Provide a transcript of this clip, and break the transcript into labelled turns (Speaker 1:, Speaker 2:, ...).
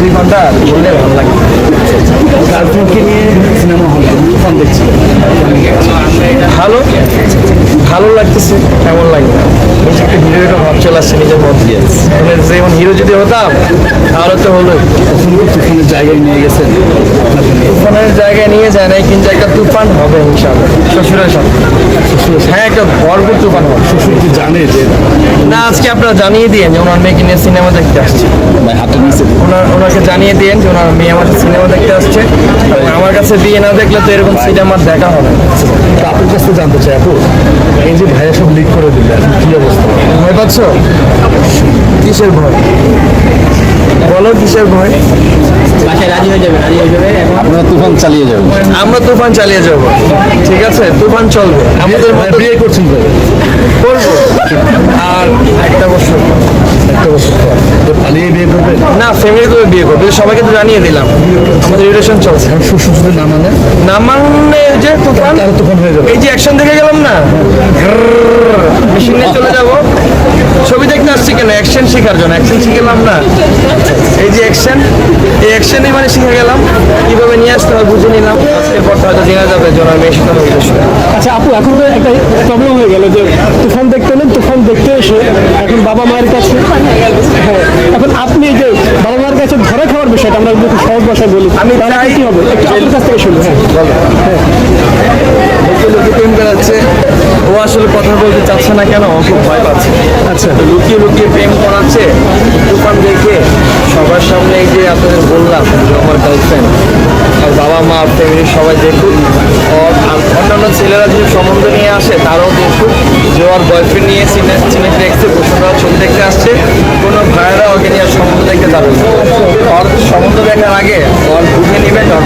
Speaker 1: দুই ঘণ্টা বললে ভালো লাগে।
Speaker 2: গার্লফ্রেন্ডকে নিয়ে সিনেমা হল ফোন দেখছি
Speaker 1: ভালো ভালো লাগতেছে কেমন লাগে এই যে একটা ভাব চলে আসছে নিজের মধ্যে মানে যেমন হিরো যদি হতাম তাহলে তো হলোই।
Speaker 2: তুফানের জায়গায় নিয়ে গেছেন
Speaker 1: তুফানের জায়গায় নিয়ে যায় না কিন্তু একটা তুফান হবে ইনশাআল্লাহ। শ্বশুরের সাথে। হ্যাঁ একটা ভরপুর তুফান হবে।
Speaker 2: শ্বশুর কি জানে যে
Speaker 1: না আজকে আপনারা জানিয়ে দিন যে ওনার মেয়েকে নিয়ে সিনেমা দেখতে আসছে।
Speaker 2: হাতে নিচে
Speaker 1: ওনার ওনাকে জানিয়ে দিন যে ওনার মেয়ে আমার সিনেমা দেখতে আসছে। আমার কাছে বিয়ে না দেখলে তো এরকম সিনেমার দেখা হবে না।
Speaker 2: তো আপনার কাছে জানতে চাই আপু এই যে ভাইয়া সব লিক করে দিলে এখন কি অবস্থা?
Speaker 1: ভয় পাচ্ছ? কিসের ভয়? বলো কিসের ভয়?
Speaker 3: রাজি হয়ে যাবে রাজি হয়ে যাবে এখন
Speaker 2: তুফান চালিয়ে যাবেন
Speaker 1: আমরা তুফান চালিয়ে যাব। ঠিক আছে? তুফান চলবে। আমাদের
Speaker 2: বিয়ে করছেন কবে
Speaker 1: করব আর একটা বছর
Speaker 2: একটা বছর পর তো পালিয়ে বিয়ে করবেন
Speaker 1: না ফ্যামিলি করে বিয়ে করবে সবাইকে তো জানিয়ে দিলাম। আমাদের রিলেশন চলছে।
Speaker 2: এখন শ্বশুর যদি না মানে
Speaker 1: না মানে যে তুফান
Speaker 2: তারা তুফান হয়ে যাবে।
Speaker 1: এই যে অ্যাকশন দেখে গেলাম না? মেশিন নিয়ে চলে যাব। ছবি দেখতে আসছি কেন? অ্যাকশন শেখার জন্য। অ্যাকশন শিখলাম না। এই যে অ্যাকশন এই অ্যাকশনই মানে শিখে গেলাম। কীভাবে নিয়ে আসতে হবে বুঝে নিলাম। আজকের পর হয়তো জেনে যাবে মেয়ের সাথে
Speaker 4: আচ্ছা আপু এখন তো একটা প্রবলেম হয়ে গেল যে তুফান বাবা মায়ের কাছে হ্যাঁ এখন আপনি যে বাবা মায়ের কাছে ধরে খাওয়ার বিষয়টা আমরা যদি একটু সহজ ভাষায় বলি।
Speaker 1: আমি
Speaker 4: তাহলে কি হবে? একটু আপনার কাছ থেকে শুনুন হ্যাঁ।
Speaker 1: লোকে প্রেম করাচ্ছে। ও আসলে কথা বলতে চাচ্ছে না কেন? ও খুব ভয় পাচ্ছে। আচ্ছা। লুকিয়ে লুকিয়ে প্রেম করাচ্ছে। তুফান দেখে সবার সামনে এই যে আপনাদের বললাম যে আমার গার্লফ্রেন্ড আর বাবা মা ফ্যামিলির সবাই দেখুক। অন্যান্য ছেলেরা যদি সম্বন্ধ নিয়ে আসে তারাও দেখুক যে ওর বয়ফ্রেন্ড নিয়ে সিনে সিনে দেখছে বসুন্ধরা ছবি দেখতে আসছে কোনো ভাইয়েরা ওকে নিয়ে সম্বন্ধ দেখতে যাবে না। ওর সম্বন্ধ দেখার আগে জল বুঝে নেবে ওর